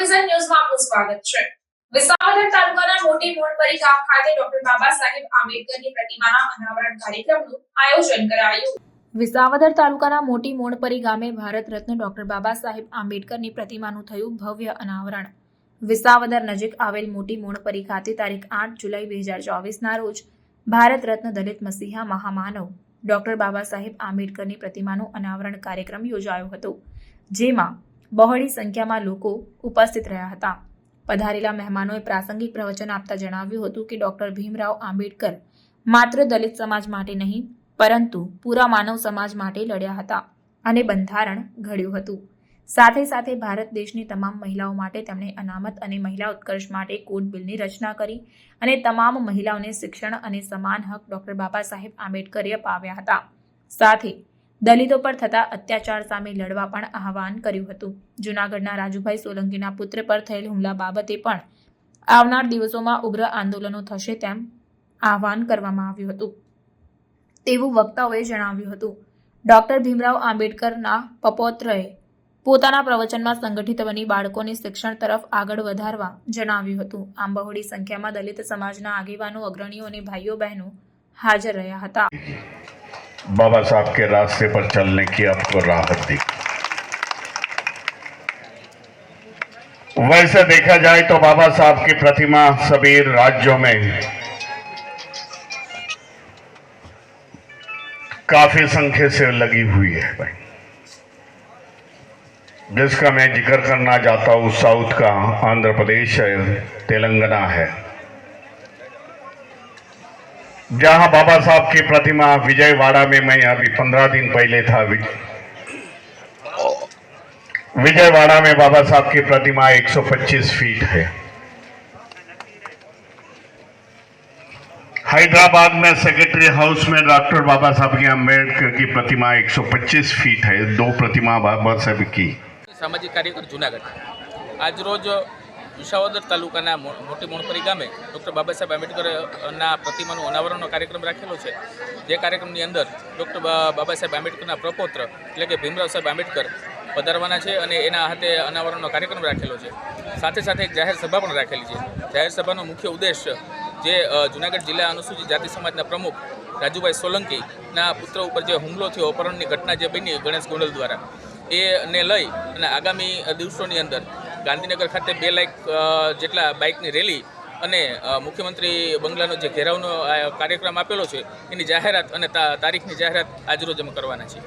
સ્વાગત છે. વિસાવદર તાલુકાના મોટી મોણપરી ગામ ખાતે ડોક્ટર બાબા સાહેબ આંબેડકરની પ્રતિમાના અનાવરણ કાર્યક્રમનું આયોજન કરાયું. વિસાવદર તાલુકાના મોટી મોણપરી ગામે ભારત રત્ન ડોક્ટર બાબા સાહેબ આંબેડકરની પ્રતિમાનું થયું ભવ્ય અનાવરણ. વિસાવદર નજીક આવેલ મોટી મોણપરી ખાતે તારીખ આઠ જુલાઈ બે હજાર ચોવીસના રોજ ભારત રત્ન દલિત મસીહા મહામાનવ ડોક્ટર બાબા સાહેબ આંબેડકરની પ્રતિમાનું અનાવરણ કાર્યક્રમ યોજાયો હતો, જેમાં બહોળી સંખ્યામાં લોકો ઉપસ્થિત રહ્યા હતા. પધારેલા મહેમાનોએ પ્રાસંગિક પ્રવચન આપતા જણાવ્યું હતું કે ડોક્ટર ભીમરાવ આંબેડકર માત્ર દલિત સમાજ માટે નહીં, પરંતુ પૂરા માનવ સમાજ માટે લડ્યા હતા અને બંધારણ ઘડ્યું હતું. સાથે સાથે ભારત દેશની તમામ મહિલાઓ માટે તેમણે અનામત અને મહિલા ઉત્કર્ષ માટે કોડ બિલની રચના કરી અને તમામ મહિલાઓને શિક્ષણ અને સમાન હક ડોક્ટર બાબા સાહેબ આંબેડકરે અપાવ્યા હતા. સાથે દલિતો પર થતા અત્યાચાર સામે લડવા પણ આહવાન કર્યું હતું. જૂનાગઢના રાજુભાઈ સોલંકીના પુત્ર પર થયેલ હુમલા બાબતે પણ આવનાર દિવસોમાં ઉગ્ર આંદોલનો થશે તેમ આહવાન કરવામાં આવ્યું હતું. તેવું વક્તાઓએ જણાવ્યું હતું. ડોક્ટર ભીમરાવ આંબેડકરના પપોત્રએ પોતાના પ્રવચનમાં સંગઠિત બની બાળકોને શિક્ષણ તરફ આગળ વધારવા જણાવ્યું હતું. આમ બહોળી સંખ્યામાં દલિત સમાજના આગેવાનો, અગ્રણીઓ અને ભાઈઓ બહેનો હાજર રહ્યા હતા. बाबा साहब के रास्ते पर चलने की आपको राहत दी। वैसे देखा जाए तो बाबा साहब की प्रतिमा सभी राज्यों में काफ़ी संख्या से लगी हुई है भाई। जिसका मैं ज़िक्र करना चाहता हूँ, साउथ का आंध्र प्रदेश है, तेलंगाना है। जहाँ बाबा साहब की प्रतिमा विजयवाड़ा में मैं अभी पंद्रह दिन पहले था। विजयवाड़ा में बाबा साहब की प्रतिमा 125 फीट है। हैदराबाद में सेक्रेटरी हाउस में डॉक्टर बाबा साहब की अंबेडकर की प्रतिमा 125 फीट है। दो प्रतिमा बाबा साहब की। सामाजिक कार्यकर्ता जूनागढ़। आज रोज વિસાવદર તાલુકાના મોટી મોણપરી ગામે ડૉક્ટર બાબા સાહેબ આંબેડકરના પ્રતિમાનું અનાવરણનો કાર્યક્રમ રાખેલો છે. જે કાર્યક્રમની અંદર ડૉક્ટર બાબા સાહેબ આંબેડકરના પ્રપોત્ર એટલે કે ભીમરાવ સાહેબ આંબેડકર પધારવાના છે અને એના હાથે અનાવરણનો કાર્યક્રમ રાખેલો છે. સાથે સાથે એક જાહેર સભા પણ રાખેલી છે. જાહેર સભાનો મુખ્ય ઉદ્દેશ જે જૂનાગઢ જિલ્લા અનુસૂચિત જાતિ સમાજના પ્રમુખ રાજુભાઈ સોલંકીના પુત્ર ઉપર જે હુમલો થયો, અપહરણની ઘટના જે બની ગણેશ ગોંડલ દ્વારા, એને લઈ અને આગામી દિવસોની અંદર ગાંધીનગર ખાતે બે લાખ જેટલા બાઇકની રેલી અને મુખ્યમંત્રી બંગલાનો જે ઘેરાવનો કાર્યક્રમ આપેલો છે, એની જાહેરાત અને તારીખની જાહેરાત આજરોજ અમે કરવાના છીએ.